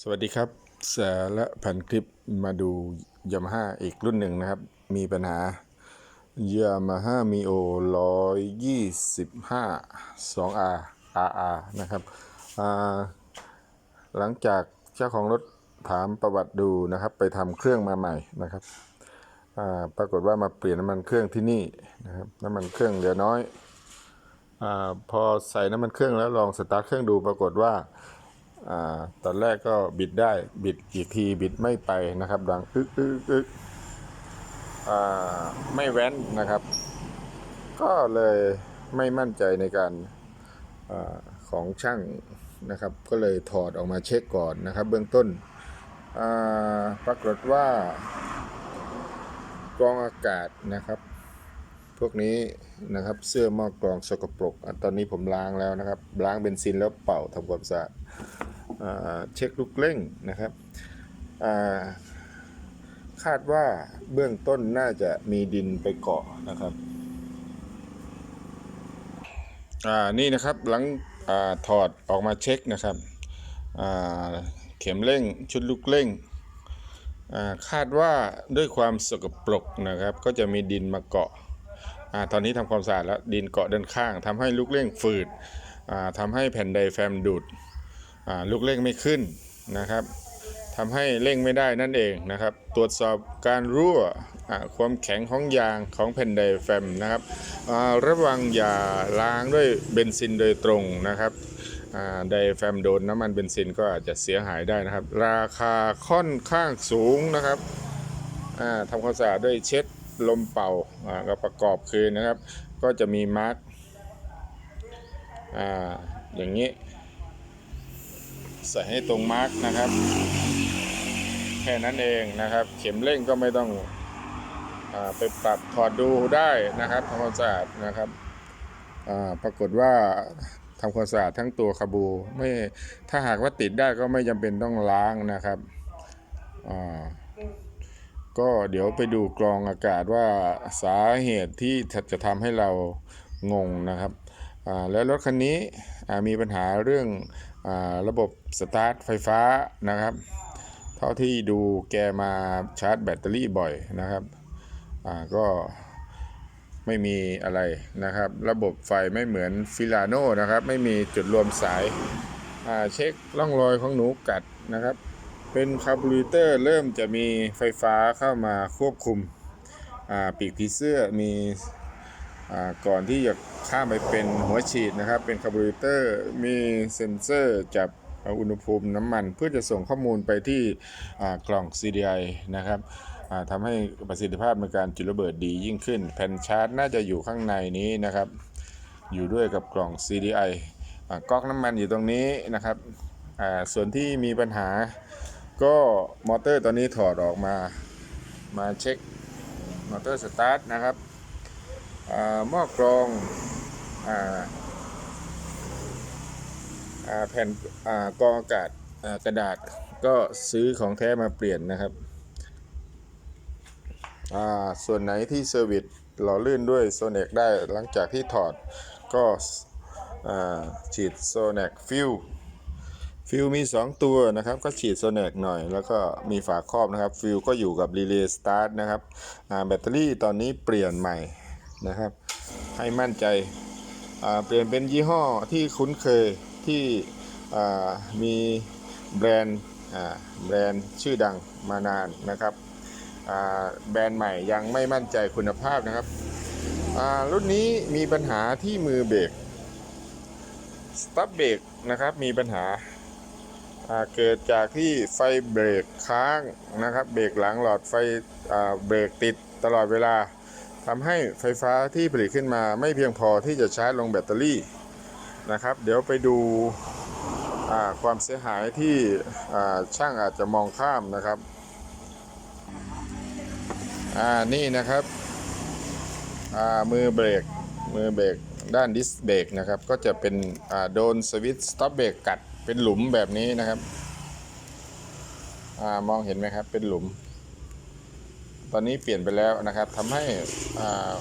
สวัสดีครับสาระพันคลิปมาดูยามาฮ่าอีกรุ่นหนึ่งนะครับ มีปัญหายามาฮ่ามีโอร้อยยี่สิบห้าสอง R RR นะครับหลังจากเจ้าของรถถามประวัติดูนะครับ ไปทำเครื่องมาใหม่นะครับปรากฏว่ามาเปลี่ยนน้ำมันเครื่องที่นี่นะครับน้ำมันเครื่องเหลือน้อยอพอใส่น้ำมันเครื่องแล้วลองสตาร์ทเครื่องดูปรากฏว่า ตอนแรกก็บิดได้บิดอีกทีบิดไม่ไปนะครับ ดังอึกอึกอึกไม่แว้นนะครับ ก็เลยไม่มั่นใจในการอของช่างนะครับ ก็เลยถอดออกมาเช็คก่อนนะครับ เบื้องต้นปรากฏว่ากรองอากาศนะครับ พวกนี้นะครับเสื้อหม้อกรองสกปรก ตอนนี้ผมล้างแล้วนะครับ ล้างเบนซินแล้วเป่าทำความสะอาด เช็คลูกเร่งนะครับคาดว่าเบื้องต้นน่าจะมีดินไปเกาะนะครับอ่านี่นะครับหลังอถอดออกมาเช็คนะครับเข็มเร่งชุดลูกเร่งคาดว่าด้วยความสกปรกนะครับ ก็จะมีดินมาเกาะอตอนนี้ทำความสะอาดแล้วดินเกาะด้านข้างทำให้ลูกเร่งฝืดอ่าทำให้แผ่นไดแฟมดูด ลูกเร่งไม่ขึ้นนะครับทำให้เร่งไม่ได้นั่นเองนะครับ ตรวจสอบการรั่วความแข็งของยางของแผ่นไดแฟมนะครับระวังอย่าล้างด้วยเบนซินโดยตรงนะครับไดแฟมโดนน้ำมันเบนซินก็อาจจะเสียหายได้นะครับ ราคาค่อนข้างสูงนะครับทำความสะอาดด้วยเช็ดลมเป่าก็ประกอบคืนนะครับ ก็จะมีมาร์กออย่างนี้ ใส่ให้ตรงมาร์กนะครับ แค่นั้นเองนะครับ เข็มเร่งก็ไม่ต้องอไปปรับถอดดูได้นะครับทำความสะอาดนะครับปรากฏว่าทำความสะอาดทั้งตัวคาบูไม่ถ้าหากว่าติดได้ก็ไม่จำเป็นต้องล้างนะครับก็เดี๋ยวไปดูกรองอากาศว่าสาเหตุที่จะทำให้เรางงนะครับแล้วรถคันนี้มีปัญหาเรื่อง ระบบสตาร์ทไฟฟ้านะครับ เท่าที่ดูแกมาชาร์จแบตเตอรี่บ่อยนะครับก็ไม่มีอะไรนะครับ ระบบไฟไม่เหมือนฟิลาโนนะครับ ไม่มีจุดรวมสายาเช็คร่องรอยของหนูกัดนะครับ เป็นคาร์บูเรเตอร์เริ่มจะมีไฟฟ้าเข้ามาควบคุมปีกผีเสื้อมี ก่อนที่จะข้ามไปเป็นหัวฉีดนะครับ เป็นคาร์บูเรเตอร์มีเซ็นเซอร์จับอุณหภูมิน้ำมัน เพื่อจะส่งข้อมูลไปที่กล่อง CDI นะครับทำให้ประสิทธิภาพในการจุดระเบิดดียิ่งขึ้น แผ่นชาร์จน่าจะอยู่ข้างในนี้นะครับ อยู่ด้วยกับกล่อง CDI อก๊อกน้ำมันอยู่ตรงนี้นะครับส่วนที่มีปัญหาก็มอเตอร์ตอนนี้ถอดออกมามาเช็คมอเตอร์สตาร์ทนะครับ หม้อกรองอแผ่นอกรองอากาศกระดาษก็ซื้อของแท้มาเปลี่ยนนะครับส่วนไหนที่เซอร์วิสหล่อลื่นด้วยโซเนกได้หลังจากที่ถอดก็ฉีดโซเนกฟิลฟิลมี 2 ตัวนะครับ ก็ฉีดโซเนกหน่อย แล้วก็มีฝาครอบนะครับ ฟิลก็อยู่กับรีเลย์สตาร์ทนะครับแบตเตอรี่ตอนนี้เปลี่ยนใหม่ นะครับ ให้มั่นใจเปลี่ยนเป็นยี่ห้อที่คุ้นเคยที่มีแบรนด์แบรนด์ชื่อดังมานานนะครับแบรนด์ใหม่ยังไม่มั่นใจคุณภาพนะครับรุ่นนี้มีปัญหาที่มือเบรกสตั๊บเบรกนะครับมีปัญหาเกิดจากที่ไฟเบรกค้างนะครับ เบรกหลังหลอดไฟเบรกติดตลอดเวลา ทำให้ไฟฟ้าที่ผลิตขึ้นมาไม่เพียงพอที่จะชาร์จลงแบตเตอรี่นะครับ เดี๋ยวไปดูความเสียหายที่ช่างอาจจะมองข้ามนะครับอ่านี่นะครับอ่ามือเบรกมือเบรกด้านดิสเบรกนะครับ ก็จะเป็นอ่าโดนสวิตช์สต็อปเบรกกัดเป็นหลุมแบบนี้นะครับอ่ามองเห็นไหมครับเป็นหลุม ตอนนี้เปลี่ยนไปแล้วนะครับทำให้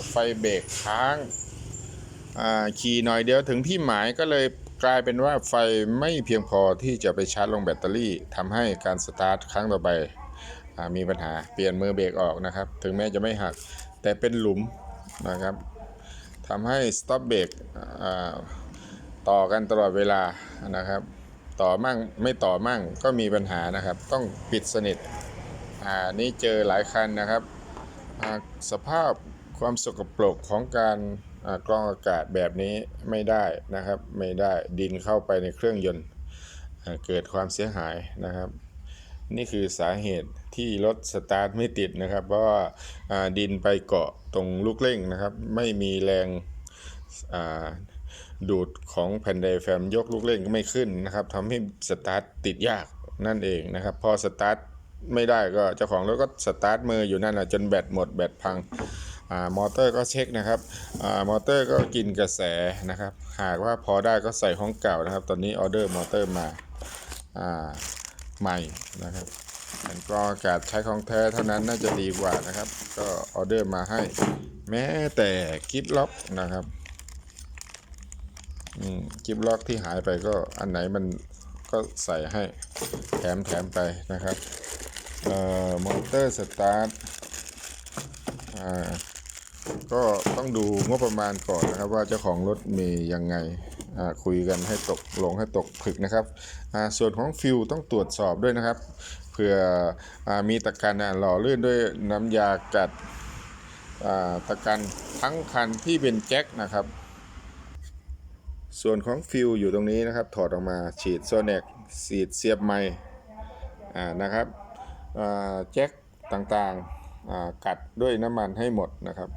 ไฟเบรกค้างขี่หน่อยเดียวถึงที่หมายก็เลยกลายเป็นว่าไฟไม่เพียงพอที่จะไปชาร์จลงแบตเตอรี่ทำให้การสตาร์ทครั้งต่อไปอมีปัญหาเปลี่ยนมือเบรกออกนะครับ ถึงแม้จะไม่หักแต่เป็นหลุมนะครับทำให้สต็อปเบรกต่อกันตลอดเวลานะครับ ต่อมั่งไม่ต่อมั่งก็มีปัญหานะครับ ต้องปิดสนิท อ่านี่เจอหลายคันนะครับสภาพความสกปรกของการกรองอากาศแบบนี้ไม่ได้นะครับ ไม่ได้ดินเข้าไปในเครื่องยนต์เกิดความเสียหายนะครับ นี่คือสาเหตุที่รถสตาร์ทไม่ติดนะครับ เพราะว่าดินไปเกาะตรงลูกเร่งนะครับ ไม่มีแรงดูดของแผ่นไดแฟมยกลูกเร่งไม่ขึ้นนะครับทำให้สตาร์ทติดยากนั่นเองนะครับ พอสตาร์ท ไม่ได้ก็เจ้าของรถก็สตาร์ทมืออยู่นั่นแหละจนแบตหมดแบตพังอมอเตอร์ก็เช็คนะครับอมอเตอร์ก็กินกระแสนะครับ หากว่าพอได้ก็ใส่ของเก่านะครับ ตอนนี้ออเดอร์มอเตอร์มาใหม่นะครับแผ่นกรองอากาศใช้ของแท้เท่านั้นน่าจะดีกว่านะครับ ก็ออเดอร์มาให้ แม้แต่กิฟล็อกนะครับกิฟล็อกที่หายไปก็อันไหนมันก็ใส่ให้แถมแถมไปนะครับ เอ่อมอเตอร์สตาร์ทอ่าก็ต้องดูงบประมาณก่อนนะครับ ว่าเจ้าของรถมียังไงคุยกันให้ตกลงให้ตกผึกนะครับ ส่วนของฟิวต้องตรวจสอบด้วยนะครับเผื่ออมีตะกันหล่อลื่นด้วยน้ำยากัดตะกันทั้งคันที่เป็นแจ็คนะครับ ส่วนของฟิวอยู่ตรงนี้นะครับ ถอดออกมาฉีดโซเน็กฉีดเสียบไม้นะครับ แจ็คต่างๆกัดด้วยน้ำมันให้หมดนะครับ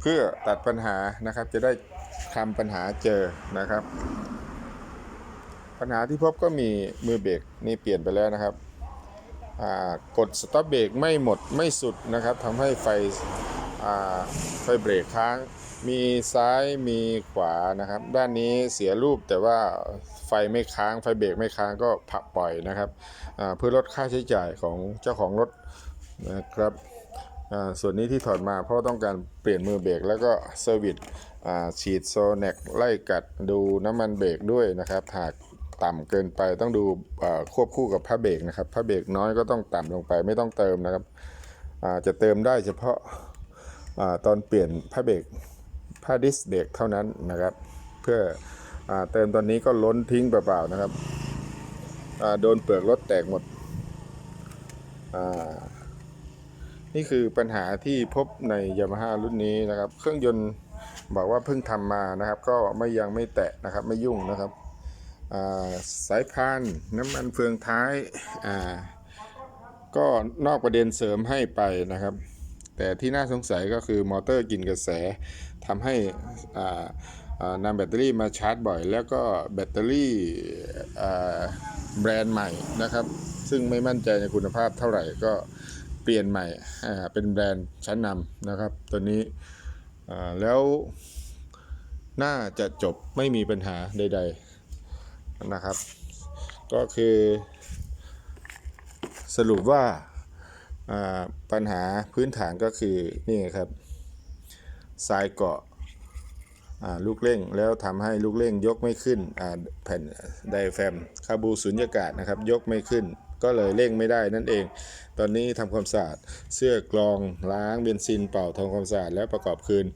เพื่อตัดปัญหานะครับจะได้ทำปัญหาเจอนะครับ ปัญหาที่พบก็มีมือเบรกนี่เปลี่ยนไปแล้วนะครับกดสต็อปเบรกไม่หมดไม่สุดนะครับทำให้ไฟไฟเบรกค้าง มีซ้ายมีขวานะครับ ด้านนี้เสียรูปแต่ว่าไฟไม่ค้างไฟเบรกไม่ค้างก็ผักปล่อยนะครับเพื่อลดค่าใช้จ่ายของเจ้าของรถนะครับส่วนนี้ที่ถอดมาเพราะต้องการเปลี่ยนมือเบรกแล้วก็เซอร์วิสฉีดโซแนกไล่กัดดูน้ำมันเบรกด้วยนะครับหากต่ำเกินไปต้องดูควบคู่กับผ้าเบรกนะครับผ้าเบรกน้อยก็ต้องต่ำลงไปไม่ต้องเติมนะครับจะเติมได้เฉพาะอาตอนเปลี่ยนผ้าเบรก ผ้าดิสเบรกเท่านั้นนะครับ เพื่ออเติมตอนนี้ก็ล้นทิ้งเปล่าๆนะครับโดนเปลือกรถแตกหมด นี่คือปัญหาที่พบในยามาฮ่ารุ่นนี้นะครับ เครื่องยนต์บอกว่าเพิ่งทำมานะครับ ก็ไม่ยังไม่แตะนะครับไม่ยุ่งนะครับาสายพานน้ำมันเฟืองท้ายาก็นอกประเด็นเสริมให้ไปนะครับ แต่ที่น่าสงสัยก็คือมอเตอร์กินกระแส ทำให้นำแบตเตอรี่มาชาร์จบ่อย แล้วก็แบตเตอรี่แบรนด์ใหม่นะครับ ซึ่งไม่มั่นใจในคุณภาพเท่าไหร่ก็เปลี่ยนใหม่เป็นแบรนด์ชั้นนำนะครับตัวนี้แล้วน่าจะจบไม่มีปัญหาใด ๆนะครับ ก็คือสรุปว่าปัญหาพื้นฐานก็คือนี่ครับ ทรายเกาะลูกเร่งแล้วทำให้ลูกเร่งยกไม่ขึ้นแผ่นไดแฟมคาบูสุญญากาศนะครับยกไม่ขึ้น ก็เลยเร่งไม่ได้นั่นเอง ตอนนี้ทำความสะอาดเสื้อกรองล้างเบนซินเป่าทำความสะอาดแล้วประกอบคืน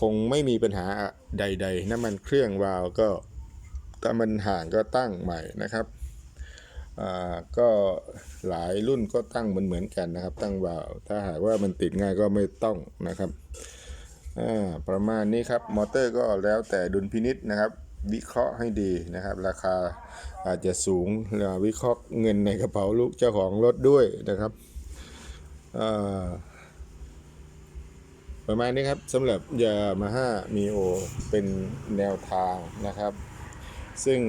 คงไม่มีปัญหาใด ๆ น้ำมันเครื่องวาล์วก็ถ้ามันห่างก็ตั้งใหม่นะครับก็หลายรุ่นก็ตั้งเหมือนเหมือนกันนะครับ ตั้งวาล์วถ้าหากว่ามันติดง่ายก็ไม่ต้องนะครับ ประมาณนี้ครับมอเตอร์ก็แล้วแต่ดุลพินิษนะครับ วิเคราะห์ให้ดีนะครับ ราคาอาจจะสูงวิเคราะห์เงินในกระเป๋าลูกเจ้าของรถด้วยนะครับประมาณนี้ครับสำหรับยามาฮ่ามีโอเป็นแนวทางนะครับ ซึ่ง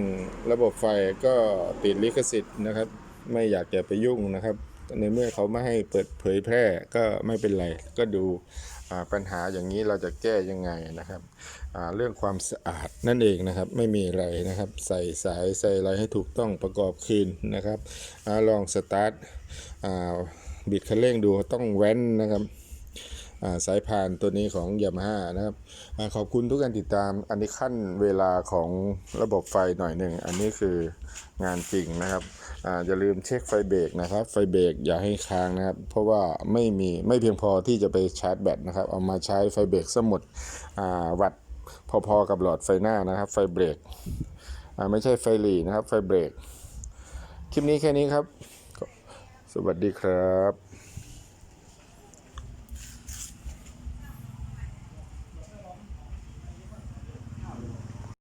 ระบบไฟก็ติดลิขสิทธิ์นะครับ ไม่อยากจะไปยุ่งนะครับ ในเมื่อเขาไม่ให้เปิดเผยแพร่ก็ไม่เป็นไร ก็ดูปัญหาอย่างนี้เราจะแก้ยังไงนะครับเรื่องความสะอาดนั่นเองนะครับ ไม่มีอะไรนะครับ ใส่สายใส่อะไรให้ถูกต้องประกอบคืนนะครับอลองสตาร์ทบิดคันเร่งดูต้องแว้นนะครับ สายพานตัวนี้ของยามาฮ่านะครับอขอบคุณทุกการติดตามอันนี้ขั้นเวลาของระบบไฟหน่อยหนึ่ง อันนี้คืองานจริงนะครับออย่าลืมเช็คไฟเบรกนะครับ ไฟเบรกอย่าให้ค้างนะครับ เพราะว่าไม่มีไม่เพียงพอที่จะไปชาร์จแบตนะครับ เอามาใช้ไฟเบรกสมุดวัดพอๆกับหลอดไฟหน้านะครับ ไฟเบรกไม่ใช่ไฟหลีนะครับ ไฟเบรกคลิปนี้แค่นี้ครับ สวัสดีครับ